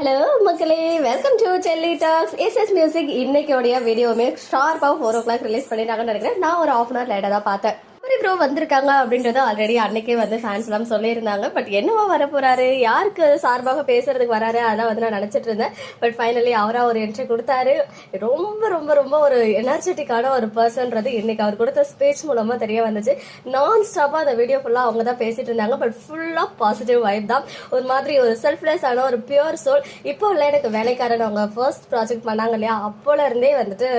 Hello மக்களே. Welcome to Chelli talks SS music இன்னைக்கோடைய வீடியோவுமே ஷார்ப்பாக ஃபோர் ஓ கிளாக் ரிலீஸ் பண்ணிட்டாங்கன்னு நினைக்கிறேன். நான் ஒரு ஆஃப் அன் ஹவர் லேட்டாக தான் பார்த்தேன். எப்படி ப்ரோ வந்திருக்காங்க அப்படின்றது ஆல்ரெடி அன்னைக்கே வந்து ஃபேன்ஸ் எல்லாம் சொல்லியிருந்தாங்க. பட் என்னவா வர போறாரு யாருக்கு சார்பாக பேசுறதுக்கு வராரு? அதான் வந்து நான் நினைச்சிட்டு இருந்தேன். பட் ஃபைனலி அவரா ஒரு என்ட்ரி கொடுத்தாரு. ரொம்ப ரொம்ப ரொம்ப ஒரு எனர்ஜெட்டிக்கான ஒரு பர்சன்றது இன்னைக்கு அவர் கொடுத்த ஸ்பீச் மூலமா தெரிய வந்துச்சு. நான் ஸ்டாப்பா அந்த வீடியோ ஃபுல்லா அவங்க தான் பேசிட்டு இருந்தாங்க. பட் ஃபுல்லா பாசிட்டிவ் வைப் தான். ஒரு மாதிரி ஒரு செல்ஃப்லெஸ் ஆன ஒரு பியூர் சோல் இப்போ இல்லை எனக்கு வேலைக்காரன் அவங்க ஃபர்ஸ்ட் ப்ராஜெக்ட் பண்ணாங்க இல்லையா? அப்போல இருந்தே வந்துட்டு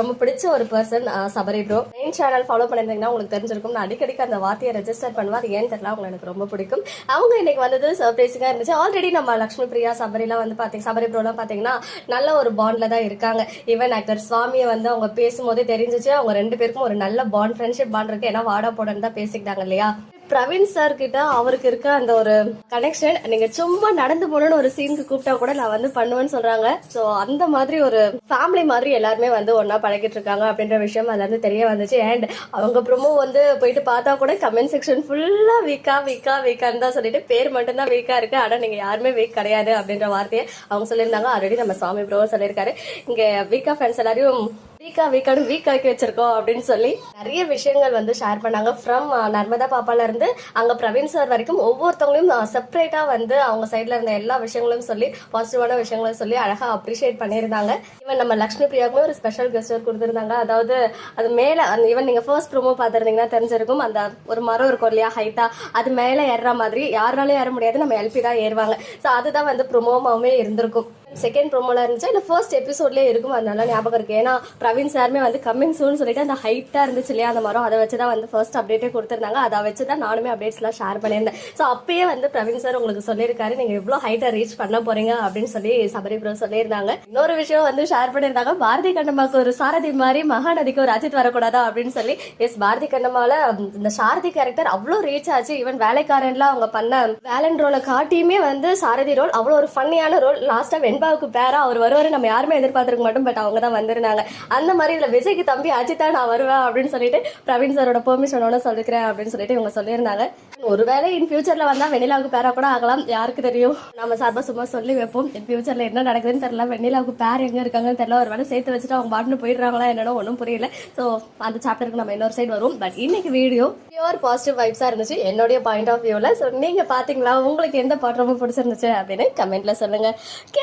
ரொம்ப பிடிச்ச ஒரு person Sabari bro main channel follow பண்ணிருந்தீங்கன்னா உங்களுக்கு தெரிஞ்சிருக்கும். நான் அடிக்கடிக்கு அந்த வார்த்தையை ரெஜிஸ்டர் பண்ணுவார் ஏன்னு தெரியல அவங்க எனக்கு ரொம்ப பிடிக்கும். அவங்க இன்னைக்கு வந்தது சர்ப்ரைஸிங்காக இருந்துச்சு. ஆல்ரெடி நம்ம லக்ஷ்மி பிரியா சபரிலாம் வந்து பார்த்தீங்க சபரி ப்ரோலாம் பார்த்தீங்கன்னா நல்ல ஒரு பாண்ட்ல தான் இருக்காங்க. ஈவன் ஆக்டர் சுவாமியை வந்து அவங்க பேசும்போதே தெரிஞ்சிச்சு. அவங்க ரெண்டு பேருக்கும் ஒரு நல்ல பாண்ட் ஃப்ரெண்ட்ஷிப் பாண்ட் இருக்கு. ஏன்னா வாடா போடன்னு தான் பேசிக்கிட்டாங்க இல்லையா? பிரவீன் சார் கிட்ட அவருக்கு இருக்க அந்த ஒரு கனெக்ஷன் நீங்க சும்மா நடந்து போனோம்னு ஒரு சீனுக்கு கூப்பிட்டா கூட நான் வந்து பண்ணுவேன்னு சொல்றாங்க. சோ அந்த மாதிரி ஒரு ஃபேமிலி மாதிரி எல்லாருமே வந்து ஒன்னா பழகிட்டு இருக்காங்க அப்படின்ற விஷயம் அதுல இருந்து தெரிய வந்துச்சு. அண்ட் அவங்க ப்ரொமோ வந்து போயிட்டு பார்த்தா கூட கமெண்ட் செக்ஷன் ஃபுல்லா வீக்கா வீக்கா வீக்கான்னு தான் சொல்லிட்டு பேர் மட்டும்தான் வீக்கா இருக்கு. ஆனா நீங்க யாருமே வீக் கிடையாது அப்படின்ற வார்த்தையை அவங்க சொல்லியிருந்தாங்க. ஆல்ரெடி நம்ம சுவாமி ப்ரோ சொல்லியிருக்காரு. இங்க வீக்கா ஃபேன்ஸ் எல்லாரையும் வீக்கா வீக்கானு வீக் ஆக்கி வச்சிருக்கோம் அப்படின்னு சொல்லி நிறைய விஷயங்கள் வந்து ஷேர் பண்ணாங்க. ஃப்ரம் நர்மதா பாப்பால இருந்து அங்க பிரவீன் சார் வரைக்கும் ஒவ்வொருத்தவங்களையும் செப்பரேட்டா வந்து அவங்க சைட்ல இருந்த எல்லா விஷயங்களும் சொல்லி பாசிட்டிவான விஷயங்களும் சொல்லி அழகா அப்ரிஷியேட் பண்ணியிருந்தாங்க. ஈவன் நம்ம லக்ஷ்மி பிரியாவுக்குமே ஒரு ஸ்பெஷல் கெஸ்டர் கொடுத்துருந்தாங்க. அதாவது அது மேல அந்த ஈவன் நீங்க ஃபர்ஸ்ட் ப்ரோமோ பார்த்துருந்தீங்கன்னா தெரிஞ்சிருக்கும். அந்த ஒரு மரம் இருக்கும் இல்லையா ஹைட்டா அது மேல ஏறுற மாதிரி யாராலையும் ஏற முடியாது. நம்ம எல்பி தான் ஏறுவாங்க. ஸோ அதுதான் வந்து ப்ரோமோமாவே இருந்திருக்கும். செகண்ட் ப்ரோமோலாம் இருந்துச்சு? இல்லை ஃபர்ஸ்ட் எபிசோட்லேயே இருக்கும்? அதனால ஞாபகம் இருக்கு. ஏன்னா பிரவீன் சாருமே வந்து கம்மிங் சூன் சொல்லிட்டு அந்த ஹைட்டா இருந்துச்சு இல்லையா? அந்த மரம். அதை வச்சு தான் வந்து ஃபர்ஸ்ட் அப்டேட்டே கொடுத்துருந்தாங்க. அதை வச்சு தான் நானுமே அப்டேட்ஸ்லாம் ஷேர் பண்ணியிருந்தேன். ஸோ அப்பயே வந்து பிரவீன் சார் உங்களுக்கு சொல்லியிருக்காரு. நீங்க எவ்வளோ ஹைட்டை ரீச் பண்ண போறீங்க அப்படின்னு சொல்லி சபரி ப்ரோ சொல்லியிருந்தாங்க. இன்னொரு விஷயம் வந்து ஷேர் பண்ணியிருந்தாங்க. பாரதி கண்ணம்மாக்கு ஒரு சாரதி மாதிரி மகாநதிக்கு ஒரு அஜித் வரக்கூடாதா அப்படின்னு சொல்லி. எஸ் பாரதி கண்ணம்மால இந்த சாரதி கேரக்டர் அவ்வளோ ரீச் ஆச்சு. ஈவன் வேலைக்காரன்லாம் அவங்க பண்ண வேலன் ரோலை காட்டியுமே வந்து சாரதி ரோல் அவ்வளோ ஒரு ஃபன்னியான ரோல் லாஸ்டா வெண்பாவுக்கு பேரா அவர் வருவாரு நம்ம யாருமே எதிர்பார்த்திருக்க மாட்டோம் பட் அவங்க தான் வந்திருந்தாங்க. அந்த மாதிரி இதுல விஜய்க்கு தம்பி அஜித்தா நான் வருவேன் அப்படின்னு சொல்லிட்டு பிரவீன் சாரோட பெர்மிஷனோட சொல்லிக்கிறேன் அப்படின்னு சொல்லிட்டு இவங்க சொல்லியிருந்தாங்க. ஒருவேளை இன் ஃபியூச்சர்ல வந்தா வெண்ணிலாவுக்கு பேரா கூட ஆகலாம் யாருக்கு தெரியும்? நம்ம சார்பா சும்மா சொல்லி வைப்போம். இன் ஃபியூச்சர்ல என்ன நடக்குதுன்னு தெரியல வெண்ணிலாவுக்கு பேர் எங்க இருக்காங்கன்னு தெரியல ஒரு வேலை சேர்த்து வச்சுட்டு அவங்க பாட்டுன்னு போயிடுறாங்களா என்னன்னு ஒன்றும் புரியல. ஸோ அந்த சாப்டருக்கு நம்ம இன்னொரு சைடு வரும் பட் இன்னைக்கு வீடியோ பியூர் பாசிட்டிவ் வைப்ஸா இருந்துச்சு. என்னுடைய பாயிண்ட் ஆஃப் வியூல ஸோ நீங்க பாத்தீங்களா? உங்களுக்கு எந்த பாட்டு ரொம்ப பிடிச்சிருந்துச்சு அப்படின்னு கமெண்ட்ல சொல்லுங்க. கே